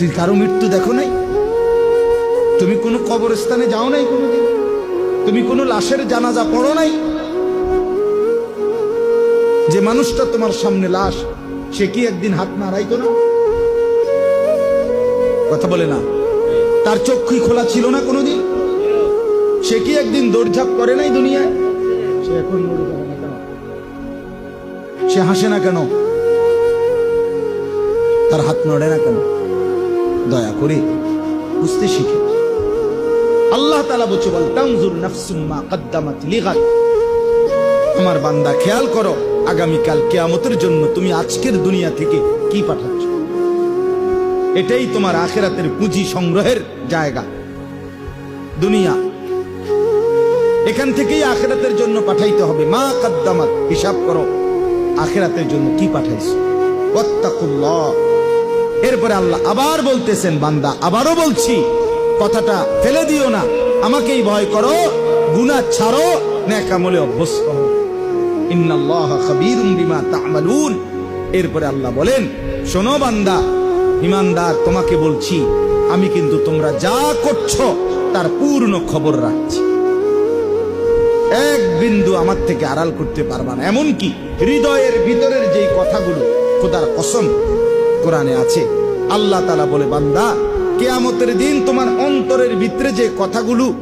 তুই কারও মৃত্যু দেখো নাই? তুমি কোনো কবরস্থানে যাও নাই কোনোদিন? তুমি কোনো লাশের জানাজা পড়ো নাই? যে মানুষটা তোমার সামনে লাশ, সে কি একদিন হাত নাড়াইতো না? কথা বলে না। তার চক্ষুই খোলা ছিল না কোনোদিন? সে কি একদিন দৌড়ঝাঁপ করে নাই দুনিয়ায়? সে এখন সে হাসে না কেন? তার হাত নড়ে না কেন? দয়া করে বুঝতে শিখে। আল্লাহ তালা বলছে বল তানজুর নাফসুম কদ্দামাত লিগাদ। আমার বান্দা, খেয়াল করো, আগামীকাল কেয়ামতের জন্য তুমি আজকের দুনিয়া থেকে কি পাঠাচ্ছ? এটাই তোমার আখেরাতের পুঁজি সংগ্রহের জায়গা। দুনিয়া, এখান থেকেই আখেরাতের জন্য পাঠাইতে হবে। মা কাদ্দামাত, হিসাব করো, আখেরাতের জন্য কি পাঠাইছো? এরপরে আল্লাহ আবার বলতেছেন, বান্দা, আবারও বলছি, কথাটা ফেলে দিও না। আমাকেই ভয় করো, গুনাহ ছাড়ো নেকামলে অভ্যস্ত বিমা এরপরে আল্লাহ বলেন, শোনো বান্দা, ইমানদার, তোমাকে বলছি, আমি কিন্তু তোমরা যা করছ, তার পূর্ণ খবর রাখছি। এক বিন্দু আমার থেকে আড়াল করতে পারবা না। এমনকি হৃদয়ের ভিতরের যেই কথাগুলো, খোদার কসম কোরআনে আছে। আল্লাহ তালা বলে, বান্দা, কেয়ামতের দিন তোমার অন্তরের ভিতরে যে কথাগুলো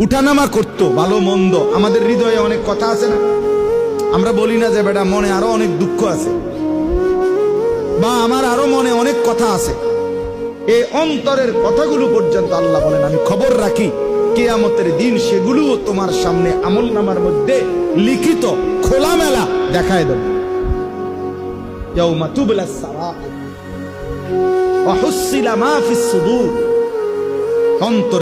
উঠানামা করতো, ভালো, মন্দ, আমাদের হৃদয়ে অনেক কথা আছে না? আমরা বলি না যে, বেটা, মনে আরও অনেক দুঃখ আছে বা আমার আরও মনে অনেক কথা আছে। এই অন্তরের কথাগুলো পর্যন্ত আল্লাহ বলেন, আমি খবর রাখি, কেয়ামতের দিন সেগুলোও তোমার সামনে আমল নামার মধ্যে লিখিত খোলামেলা দেখায় দেব। ইয়াউমা তুবলা সারাইর ওয়া হুসিলা মা ফিস সুদূর। অন্তর